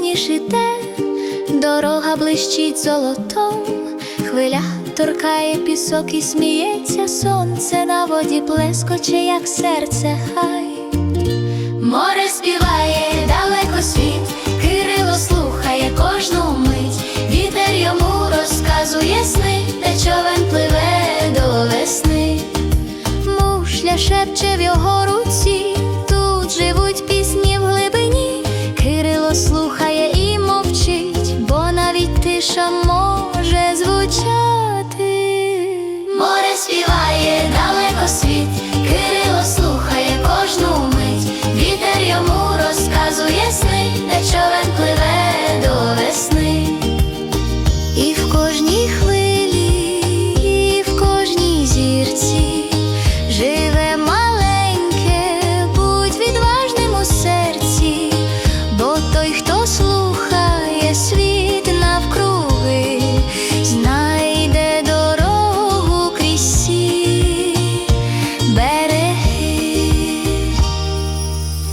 ніж іде, дорога блищить золотом, хвиля торкає пісок і сміється сонце на воді плескоче, як серце хай. Море співає далеко світ, Кирило слухає кожну мить, вітер йому розказує сни, де човен пливе до весни. Мушля шепче в його руці, тут живуть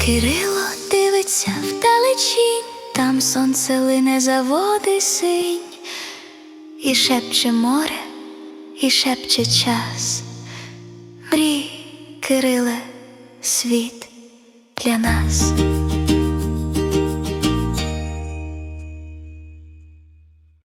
Кирило дивиться вдалечінь, там сонце лине за води синь, і шепче море, і шепче час. Мрій, Кириле, світ для нас.